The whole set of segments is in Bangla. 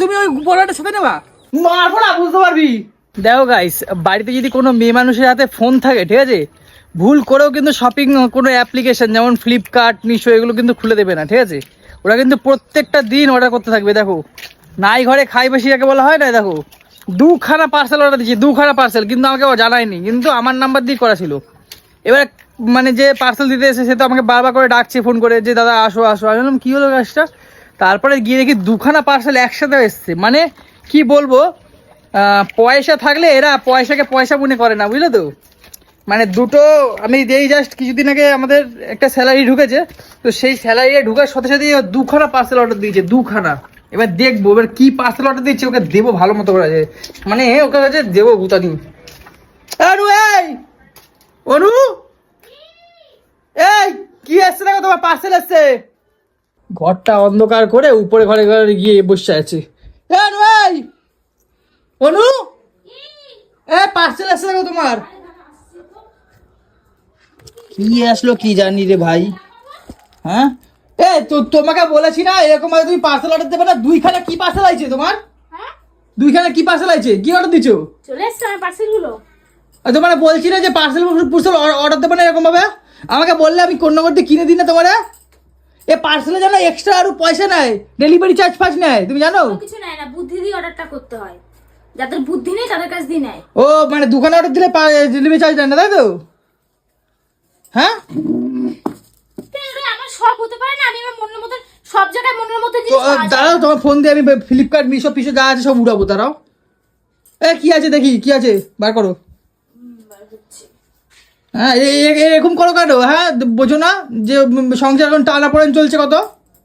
তুমি ওই বড়টার সাথে নেবা? মারবো না বুঝতে পারবি। দেখো গাইস বাড়িতে যদি কোনো মেয়ে মানুষের হাতে ফোন থাকে ঠিক আছে? ভুল করেও কিন্তু শপিং কোনো অ্যাপ্লিকেশন যেমন ফ্লিপকার্ট মিশো এগুলো কিন্তু খুলে দেবে না ঠিক আছে? ওরা কিন্তু প্রত্যেকটা দিন অর্ডার করতে থাকবে দেখো। নাই ঘরে খাই বেশি যাকে বলা হয় না দেখো? দুখানা পার্সেল অর্ডার দিচ্ছি দুখানা পার্সেল কিন্তু আমাকে ও জানায়নি কিন্তু আমার নাম্বার দিয়ে করা ছিল। এবার মানে যে পার্সেল দিতে এসে সে তো আমাকে বারবার করে ডাকছে ফোন করে যে দাদা আসো আসো। আমি বললাম কী হলো কাজটা তারপরে গিয়ে দেখি দুখানা পার্সেল একসাথে এসছে। মানে কি বলব পয়সা থাকলে এরা পয়সাকে পয়সা মনে করে না, বুঝলে তো? মানে দুটো, আমি যেই জাস্ট কিছুদিন আগে আমাদের একটা স্যালারি ঢুকেছে, তো সেই স্যালারি ঢুকার সাথে সাথে দুখানা পার্সেল অর্ডার দিয়েছে, দুখানা। এবার দেখব, এবার কি পার্সেল অর্ডার দিচ্ছে, ওকে দেবো ভালো মতো করে আছে মানে ওকে কাছে দেবো গুতানি। অনু এই! অনু! এই, কি আসছে দেখো, তোমার পার্সেল আসছে ঘরটা অন্ধকার করে উপরে ঘরে ঘরে গিয়ে বসে আছে। এ অনু? এ পার্সেল আসছে দেখো তোমার। কি আসলো কি জানি রে ভাই। হ্যাঁ? এ তো তোমাকে বলেছি না এরকম ভাবে তুমি পার্সেল অর্ডার দেবে না দুইখানা কি পার্সেল আছে তোমার? হ্যাঁ? দুইখানা কি পার্সেল আছে কি অর্ডার দিছো? চলে এসছে আমার পার্সেলগুলো আর তোমার বলছি না যে পার্সেল পার্সেল অর্ডার দেবে না এরকম ভাবে। আমাকে বললে আমি কোন করতে কিনে দিই না তোমার? এ পার্সেলে জানো এক্সট্রা আরও পয়সা নেয় ডেলিভারি চার্জ ফার্জ নেয় তুমি জানো? কিছু নেয় না বুদ্ধি দিয়ে অর্ডারটা করতে হয়। যাদের বুদ্ধি নেই তাদের কাছ দিয়ে নেয়। ও মানে দোকানে অর্ডার দিলে ডেলিভারি চার্জ নেয় না তাই তো? হ্যাঁ? আমার শখ হতে পারে না আমি আমার মনের মতো সব জায়গায় মনের মতো জিনিস দাঁড়াও তোমার ফোন দিয়ে আমি ফ্লিপকার্ট মিশো পিশো যা আছে সব উড়াবো দাঁড়াও। এ কি আছে দেখি কি আছে? বার করো। হ্যাঁ এরকম করো কেন? হ্যাঁ বোঝো না যে সংসার এখন টানা পড়েন চলছে কত?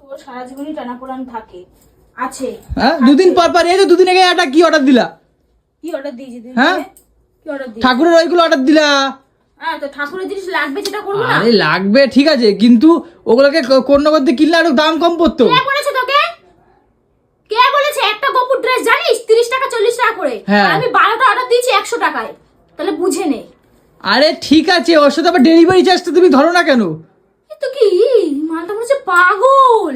তোর সারা জীবনই টানাপোড়ান থাকে। আছে। হ্যাঁ দুদিন পর পর এই যে দুদিন আগে একটা কি অর্ডার দিলা? কি অর্ডার দিয়েছি হ্যাঁ? কি অর্ডার ঠাকুরের ওইগুলো অর্ডার দিলা। হ্যাঁ তো ঠাকুরের জিনিস লাগবে যেটা করব না? আরে লাগবে ঠিক আছে কিন্তু ওগুলোকে ক- কোন করতে কিনলে আরও দাম কম পড়তো। কে বলেছে তোকে? কে বলেছে? একটা গোপুর ড্রেস জানিস? তিরিশ টাকা চল্লিশ টাকা করে। হ্যাঁ। আমি বারোটা অর্ডার দিয়েছি একশো টাকায়। তাহলে বুঝে নে। আরে ঠিক আছে ওর সাথে আবার ডেলিভারি চার্জটা তুমি ধরো না কেন? এ তো কি? মালটা মনে হচ্ছে পাগল।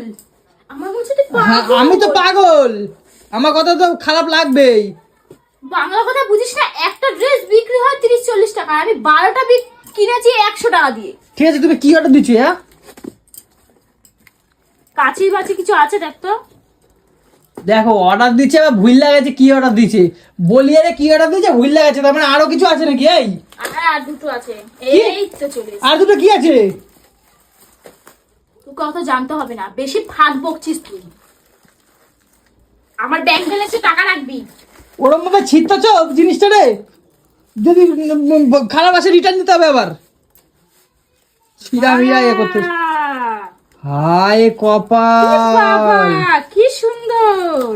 আমার মনে হচ্ছে তুই হ্যাঁ, পাগল। আমি তো পাগল। আমার কথা তো খারাপ লাগবেই। বাংলা কথা বুঝিস না একটা ড্রেস বিক্রি হয় তিরিশ চল্লিশ টাকা আমি বারোটা বিক- কিনেছি একশো টাকা দিয়ে। ঠিক আছে তুমি কি অর্ডার দিচ্ছ হ্যাঁ? কাছে বাছে কিছু আছে দেখ তো। দেখো অর্ডার দিচ্ছে আবার ভুল লাগাচ্ছে কি অর্ডার দিচ্ছে? বলি আরে কি অর্ডার দিচ্ছে ভুল লাগাচ্ছে তার মানে আরও কিছু আছে নাকি এই? আর দুটো আছে। এই তো চলে আর দুটো কি আছে? তোকে অত জানতে হবে না বেশি ফাঁক বকছিস তুই। আমার ব্যাংক ব্যালেন্সে টাকা রাখবি। ওরম ভাবে ছিটতেছ জিনিসটা রে? যদি খারাপ আসে রিটার্ন দিতে হবে আবার। সিরা মিরা ইয়ে করতে হায় কপাল! কি সুন্দর।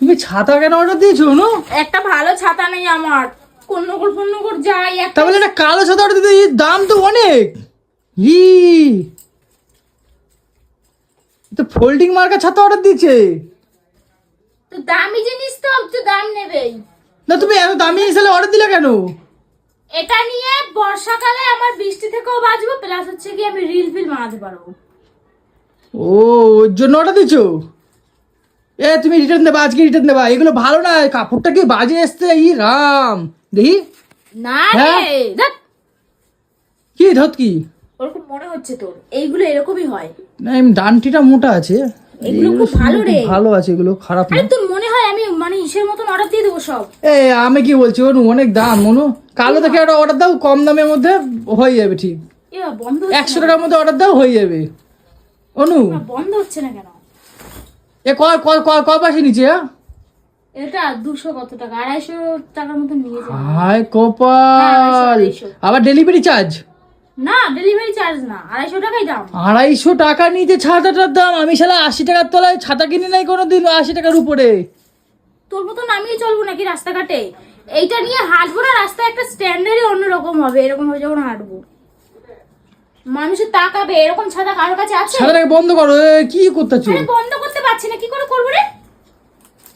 তুমি ছাতা কেন অর্ডার দিয়েছ নো একটা ভালো ছাতা নেই আমার। কন্যকর ফন্যকর যাই একটা তাহলে একটা কালো ছাতা অর্ডার দিতে দাম তো অনেক। ই। তো ফোল্ডিং মার্কা ছাতা অর্ডার দিচ্ছে তো দামি জিনিস তো একটু দাম নেবেই। না তুমি এত দামি হিসেবে অর্ডার দিলে কেন? এটা নিয়ে বর্ষাকালে আমার বৃষ্টি থেকেও বাঁচবো প্লাস হচ্ছে কি আমি রিল ফিল বানাতে পারব। ও ওর জন্য অর্ডার দিছো এ তুমি রিটার্ন দেবা আজকে রিটার্ন দেবা। এগুলো ভালো না কাপড়টা কি বাজে এসছে? ই রাম। দেখি। না হ্যাঁ? রে দেখ কি ধত কি? ওরকম মনে হচ্ছে তোর। এইগুলো এরকমই হয়। না এমনি ডানটিটা মোটা আছে। এগুলো খুব ভালো রে। ভালো আছে এগুলো খারাপ না। আরে তোর মনে হয় আমি মানে ইসের মতন অর্ডার দিয়ে দেবো সব? এ আমি কি বলছি অনু অনেক দাম অনু। কালো দেখে একটা অর্ডার দাও কম দামের মধ্যে হয়ে যাবে ঠিক। এ বাবা, বন্ধ হচ্ছে একশো টাকার মধ্যে অর্ডার দাও হয়ে যাবে। অনু। না, বন্ধ হচ্ছে না কেন? এ ক ক ক ক পাশে নিচে হ্যাঁ? এটা দুশো কত টাকা? আড়াইশো টাকার মতো নিয়ে হায় কপাল। আবার ডেলিভারি চার্জ না ডেলিভারি চার্জ না আড়াইশো টাকাই দাম। আড়াইশো টাকা ছাতাটার দাম। আমি শালা আশি টাকার তলায় ছাতা কিনি নাই কোনোদিন আশি টাকার উপরে। তোর আমিও চলবো নাকি রাস্তাঘাটে? এইটা নিয়ে হাঁটবো না রাস্তায় একটা স্ট্যান্ডার্ডই অন্যরকম হবে এরকম ভাবে যখন হাঁটবো। মানুষের তাকাবে এরকম ছাতা কারোর কাছে আছে? ছাতাটাকে বন্ধ করো কি করতেছো? আরে বন্ধ করতে পারছি না কি করে করব রে?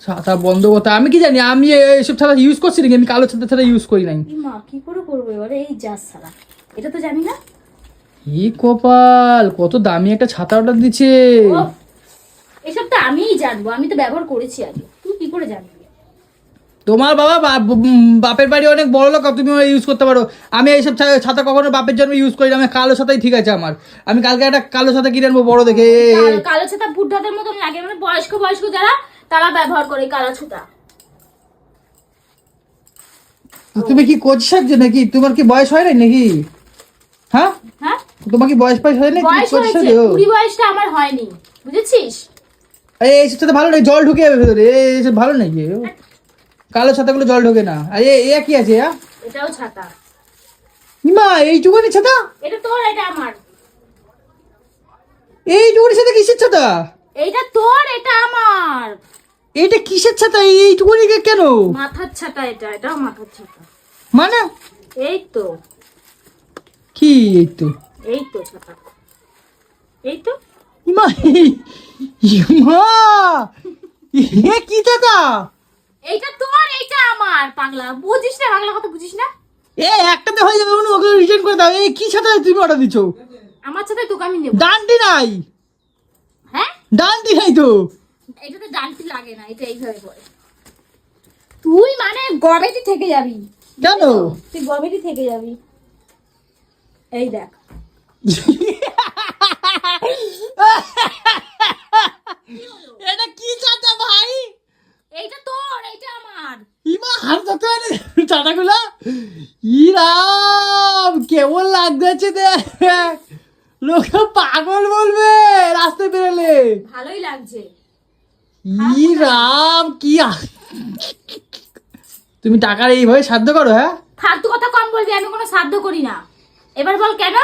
ছাতা বন্ধ করতে আমি কি জানি আমি এইসব ছাতা ইউজ করছি নাকি? আমি কালো ছাতা ছাতা ইউজ করি নাই। মা কি করে করব এবারে? এই যাস ছাড়া এটা তো জানি না। ই কপাল কত দামি একটা ছাতা অর্ডার দিচ্ছে। এসব তো আমিই জানব আমি তো ব্যবহার করেছি আগে। তুই তুই কি করে জানবি? তোমার বাবা বাপের বাড়ি অনেক বড় লোক তুমি ইউজ করতে পারো আমি এইসব ছাতা কখনো বাপের জন্য ইউজ করি না আমি কালো ছাতাই ঠিক আছে আমার আমি কালকে একটা কালো ছাতা কিনে আনব বড় দেখে কালো- ছাতা বুদ্ধদের মতন লাগে মানে বয়স্ক বয়স্ক যারা তারা ব্যবহার করে কালো ছাতা তুমি কি কোচ সাজছো নাকি তোমার কি বয়স হয় নাই নাকি হ্যাঁ হ্যাঁ তোমার কি বয়স বয়স হয় না বয়স হয়েছে কুড়ি বয়সটা আমার হয়নি বুঝেছিস এই ছাতা ভালো নেই জল ঢুকে যাবে ভেতরে এ, এইসব ভালো নাকি কালো ছাতাগুলো জল ঢোকে না। আর এ এ কি আছে? এটাও ছাতা। ইমা এইটুকুনি ছাতা? এটা তোর এটা আমার। এইটুকুনি ছাতা কিসের ছাতা? এইটা তোর এটা আমার। এইটা কিসের ছাতা? এইটুকুনি কেন? মাথার ছাতা এটা মাথার ছাতা। মানে? এই তো। কি এই তো? এই তো ছাতা। এই তো। ইমা ইমা! এ কি ছাতা? এইটা তোর আমার পাগলা বুঝিস না বাংলা কথা বুঝিস না? এ একটাতে হয়ে যাবে অনু ওকে রিটার্ন করে দাও। এই কি ছাতা তুমি অর্ডার দিছো? আমার সাথে তোকে আমি নেব। ডান্ডি নাই। হ্যাঁ? ডান্ডি নাই তো। এটাতে ডান্টি লাগে না এটা এইভাবে করে তুই মানে গবেটি থেকে যাবি। কেন? তুই গবেটি থেকে যাবি। এই দেখ। কি ছাতা ভাই এইটা তোর এইটা আমার ইমা হাত ধরতে পারে ইরাম কেমন লাগতেছে দেখ। লোকে পাগল বলবে রাস্তায় বেরোলে। ভালোই লাগছে। ইরাম কি তুমি টাকার এইভাবে সাধ্য করো হ্যাঁ? ফালতু কথা কম বলবি আমি কোনো সাধ্য করি না। এবার বল কেন?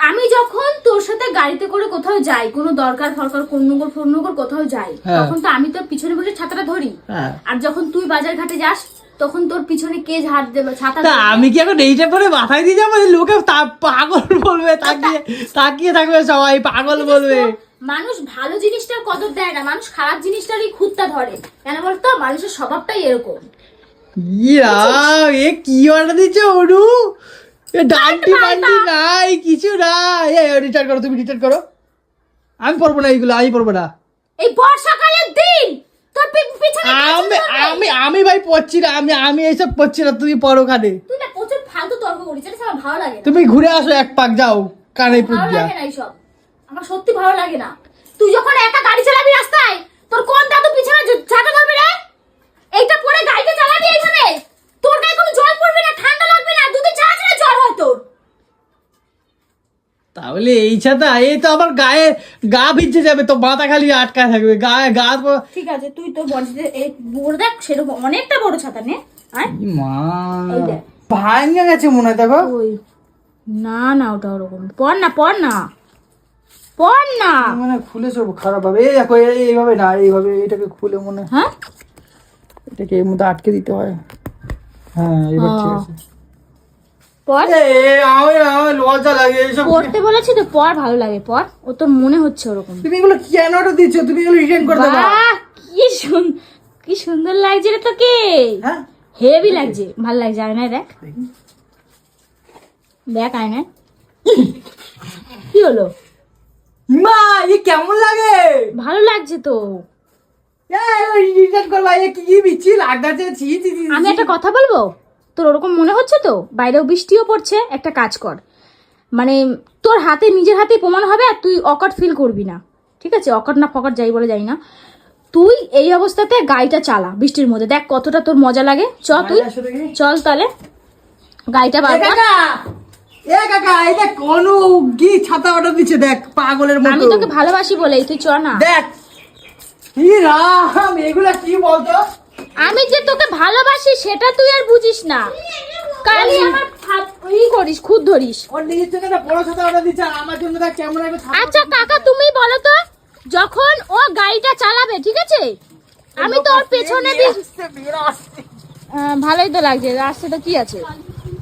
আমি যখন তোর সাথে গাড়িতে করে কোথাও যাই কোনো দরকার ফরকার কন্যগর ফন্যগর কোথাও যাই হ্যাঁ। তখন তো আমি তোর পিছনে বসে ছাতাটা ধরি। হ্যাঁ। আর যখন তুই বাজার ঘাটে যাস তখন তোর পিছনে কে ঝাড় দেবে? ছাতা তা আমি কি এখন এইটা পরে মাথায় দিয়ে যাব? লোকে তা- পাগল বলবে তাকিয়ে তাকিয়ে থাকবে সবাই পাগল বলবে। মানুষ ভালো জিনিসটার কদর দেয় না মানুষ খারাপ জিনিসটারই খুঁতটা ধরে। কেন বলতো? মানুষের স্বভাবটাই এরকম। ইয়া এ কি অর্ডার দিচ্ছে অনু? ডান্টি বান্টি নাই কিছু এ রিটার্ন করো তুমি রিটার্ন করো। আমি পড়ব না এইগুলো আমি পড়ব না। এই বর্ষাকালের দিন! আমি? আমি আমি ভাই পড়ছি না আমি আমি এইসব পড়ছি না তুমি পড়ো কানে তুই না প্রচুর ফালতু তর্ক করিস এটা আমার ভালো লাগে তুমি ঘুরে আসো এক পাক যাও কানে পুজ ভালো লাগে না এইসব। আমার সত্যি ভালো লাগে না। তুই যখন একা গাড়ি চালাবি রাস্তায় তোর কোন দাদু পিছনে ঝাঁটা ধরবে রে এইটা পরে গাড়িটা চালাবি এইভাবে তোর গায়ে কোনো জল পড়বে না ঠান্ডা লাগবে না দুদিন ছাড়া ছাড়া জ্বর হয় তোর তাহলে এই ছাতা এই তো আমার গায়ে গা ভিজে যাবে তো মাথা খালি আটকায় থাকবে গায়ে গা ঠিক আছে তুই তো বড় দেখ সেরকম অনেকটা বড় ছাতা নে মা। গেছে মনে হয় দেখো। ওই না না ওটা ওরকম পড় না পড় না। পড় না। মানে খুলে সব খারাপ হবে এই দেখো এই- এইভাবে না এইভাবে এটাকে খুলে মনে হয়। হ্যাঁ? এটাকে এর মধ্যে আটকে দিতে হয়। হ্যাঁ এবার ঠিক আছে। লজ্জা লাগে এইসব পড়তে বলেছি তো পড় ভালো লাগে পড় ও তোর মনে হচ্ছে ওরকম। তুমি এগুলো কেন অর্ডার দিচ্ছ? তুমি এগুলো রিটার্ন করে কি সুন্দর কি সুন্দর লাগছে রে তোকে। হ্যাঁ? হেভি লাগছে ভালো লাগছে আয়নায় দেখ। দেখ। আয়নায়। কি হলো? মা এ কেমন লাগে? ভালো লাগছে তো। আমি একটা কথা বলব? তোর ওরকম মনে হচ্ছে তো? বাইরেও বৃষ্টিও পড়ছে একটা কাজ কর। মানে তোর হাতে নিজের হাতে প্রমাণ হবে আর তুই অকট ফিল করবি না। ঠিক আছে? অকট না ফকট যাই বলে যাই না। তুই এই অবস্থাতে গাড়িটা চালা বৃষ্টির মধ্যে। দেখ কতটা তোর মজা লাগে। চ তুই। চল তাহলে। গাড়িটা বার কর। এ কাকা এটা কোন কি ছাতা অর্ডার দিচ্ছে দেখ পাগলের আমি তোকে ভালোবাসি বলেই তুই চ না। দেখ কি রাম এগুলা কি বলতো? আমি যে তোকে ভালোবাসি সেটা তুই আর বুঝিস না। কালি আমার ই করিস খুদ ধরিস। ওর নিজের জন্য একটা বড় ছাতা অর্ডার দিচ্ছে আর আমার জন্য দেখ কেমন আচ্ছা কাকা তুমি বলো তো যখন ও গাড়িটা চালাবে ঠিক আছে? আমি তো ওর পেছনে ভালোই তো লাগছে রাস্তাটা কি আছে?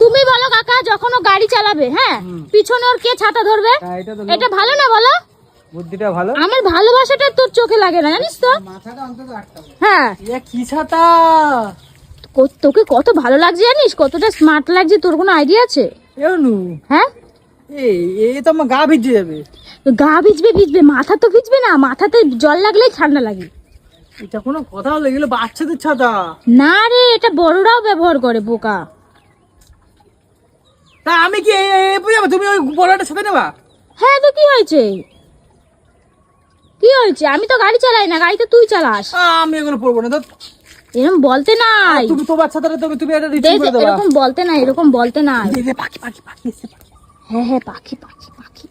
তুমি বলো কাকা যখন ও গাড়ি চালাবে হ্যাঁ? পিছনে ওর কে ছাতা ধরবে? হ্যাঁ, তো এটা ভালো না বলো? বুদ্ধিটা ভালো? আমার ভালোবাসাটা তোর চোখে লাগে না জানিস তো? মাথাটা অন্তত আটকাবে। হ্যাঁ। কি ছাতা? তোকে কত ভালো লাগছে জানিস? কতটা স্মার্ট লাগছে তোর কোনো আইডিয়া আছে? এনু। হ্যাঁ? এই এ তো আমার গা ভিজে যাবে। গা ভিজবে ভিজবে মাথা তো ভিজবে না মাথাতে জল লাগলেই ঠান্ডা লাগে। এটা কোনো কথা হলো এগুলো বাচ্চাদের ছাতা। না রে এটা বড়রাও ব্যবহার করে বোকা। তা আমি কি এই- বুঝাবো তুমি ওই বড়টা সাথে নেবা? হ্যাঁ তো কি হয়েছে? কি হয়েছে? আমি তো গাড়ি চালাই না গাড়ি তো তুই চালাস। আমি এগুলো পড়ব না এরকম বলতে নাই। তুমি তোমার ছাতাটা তুমি তুমি এটা রিসিভ করে দেবা। এরকম বলতে নাই এরকম বলতে নাই। এই যে পাখি পাখি পাখি এসছে পাখি। হ্যাঁ হ্যাঁ পাখি পাখি পাখি।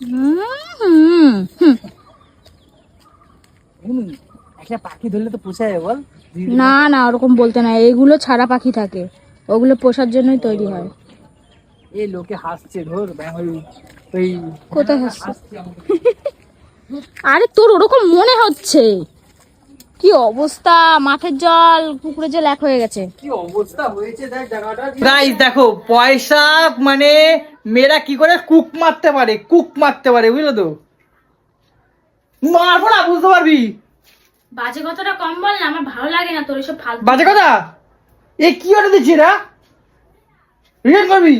হুম, হুম, হুম। হুম, একটা পাখি ধরলে তো পোষায় বল। না না ওরকম বলতে না এগুলো ছাড়া পাখি থাকে। ওগুলো পোষার জন্যই তৈরি হয়। এই লোকে হাসছে ধর ওই ওই কোথায় হাসছে? হাসছে আরে তোর ওরকম মনে হচ্ছে? কি অবস্থা? মাঠের জল পুকুরের জল এক হয়ে গেছে। কি অবস্থা হয়েছে দেখ জায়গাটা গাইস দেখো পয়সা মানে মেয়েরা কি করে কুক মারতে পারে কুক মারতে পারে বুঝলো তো? মারবো না বুঝতে পারবি? বাজে কথাটা কম বল না আমার ভালো লাগে না তোর এসব ফালতু বাজে কথা? এ কি অর্ডার দিচ্ছি না রিটার্ন করবি?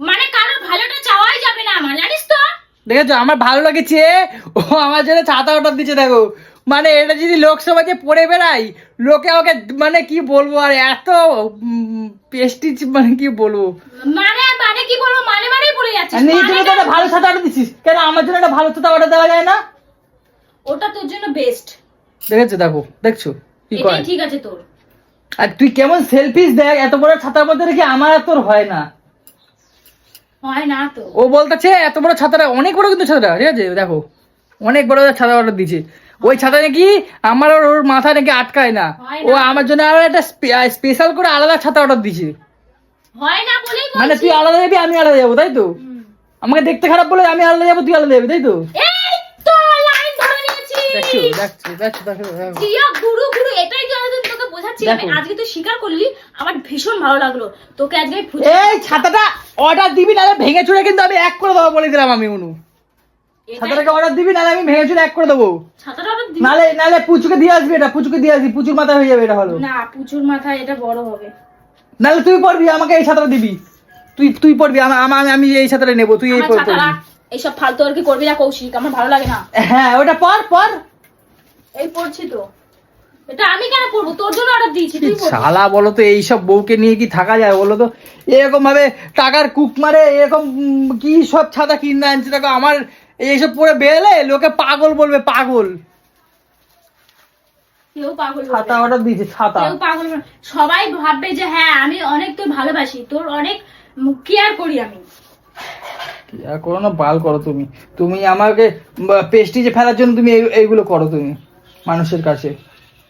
মানে কারোর ভালোটা চাওয়াই যাবে না আমার জানিস তো? দেখেছ আমার ভালো লাগেছে? ও আমার জন্য ছাতা অর্ডার দিচ্ছে দেখো। মানে এটা যদি লোকসভাতে পড়ে বেড়াই লোকে আমাকে মানে কি বলব আর এত পেস্টিজ মানে কি বলব? মানে মানে কি বলব মানে মানেই বলে নেই তুমি তো একটা ভালো ছাতা অর্ডার দিচ্ছিস? কেন আমার জন্য একটা ভালো ছাতা অর্ডার দেওয়া যায় না? ওটা তোর জন্য বেস্ট দেখেছ দেখো দেখছ কি করে ঠিক আছে তোর। আর তুই কেমন সেলফিস দেখ এত বড় ছাতার মধ্যে রেখে আমার আর তোর হয় না। হয় না তো। ও বলতেছে এত বড় ছাতাটা অনেক বড় কিন্তু ছাতাটা। ঠিক আছে দেখো অনেক বড় ছাতা অর্ডার দিয়েছে ওই ছাতা নাকি আমার ওর মাথা নাকি আটকায় না। ও আমার জন্য আবার একটা স্পেশাল করে আলাদা ছাতা অর্ডার দিয়েছে হয় না বলেই মানে তুই আলাদা যাবি আমি আলাদা যাব তাই তো? আমাকে দেখতে খারাপ বলে আমি আলাদা যাব তুই আলাদা যাবি তাই তো? দেখছ দেখছ দেখছ দেখো দেখো। জিয়া গুরু গুরু এটাই তো আজকে তুই স্বীকার করলি আমার ভীষণ ভালো লাগল। তোকে আজকে এই ছাতাটা অর্ডার দিবি নাহলে ভেঙে চুরে কিন্তু আমি এক করে দেবো বলে দিলাম আমি অনু। ছাতাটাকে অর্ডার দিবি নাহলে আমি ভেঙে চুরে এক করে দেবো। ছাতাটা নালে নালে পুচুকে দিয়ে আসবি এটা পুচুকে দিয়ে আসবি পুচুর মাথা হয়ে যাবে এটা ভালো না পুচুর মাথায় এটা বড় হবে। নালে তুই পড়বি আমাকে এই ছাতাটা দিবি। তুই তুই পড়বি আমা- আমা- এই ছাতাটা নেব তুই এই পড়বি এইসব ফালতু আর কি করবি না কৌশিক আমার ভালো লাগে না। হ্যাঁ ওটা পর পর। এই পড়ছি তো। আমি তোর জন্য অর্ডার দিয়েছি তুই শালা বলো তো এইসব বউকে নিয়ে কি থাকা যায়? বলো তো। এরকম ভাবে টাকার কুক মারে এরকম কি সব ছাতা কিনে আনছে? দেখো আমার এইসব পরে বেরোলে লোকে পাগল বলবে পাগল। কেউ পাগল বলবে ছাতা অর্ডার দিয়েছে ছাতা। পাগল সবাই ভাববে যে হ্যাঁ আমি অনেক তোর ভালোবাসি তোর অনেক কেয়ার করি আমি। আর করো না বাল করো তুমি। তুমি আমাকে পেস্টিজে ফেলার জন্য তুমি এইগুলো করো তুমি মানুষের কাছে।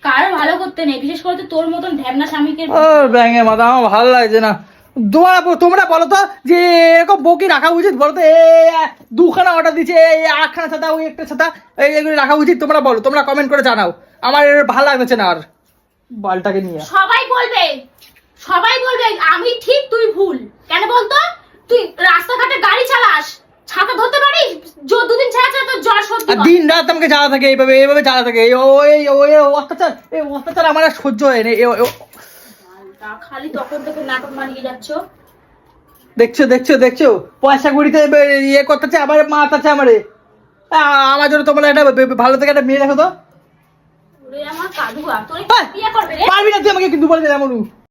কারও ভালো করতে নেই বিশেষ করে তোর মতন ঢ্যাবনা স্বামীকে। ও ব্যাঙে মাথা আমার ভালো লাগছে না। তোমরা তোমরা বলো তো যে এরকম বউকে রাখা উচিত? বলো তো দুখানা অর্ডার দিচ্ছে এই আটখানা ছাতা ওই একটা ছাতা এই এগুলো রাখা উচিত? তোমরা বলো তোমরা কমেন্ট করে জানাও। আমার ভালো লাগছে না আর বালটাকে নিয়ে। সবাই বলবে সবাই বলবে আমি ঠিক তুই ভুল। কেন বলতো? তুই রাস্তাঘাটে গাড়ি চালাস ছাতা ধরতে দুদিন ছাড়া ছাড়া তোর জ্বর সর্দি দিন রাত আমাকে জ্বালা থাকে এইভাবে এইভাবে জ্বালা থাকে। এই ওই ওই অত্যাচার এই অত্যাচার আমার আর সহ্য হয় না এ- এ- তা খালি তখন থেকে নাটক বানিয়ে যাচ্ছ? দেখছ দেখছ দেখছ? পয়সা কুড়িতে ইয়ে করতেছে আবার মাতাছে আমারে। আমার জন্য তোমরা একটা ভালো থেকে একটা মেয়ে দেখো তো। পারবি না তুই আমাকে কিন্তু বলে দিলাম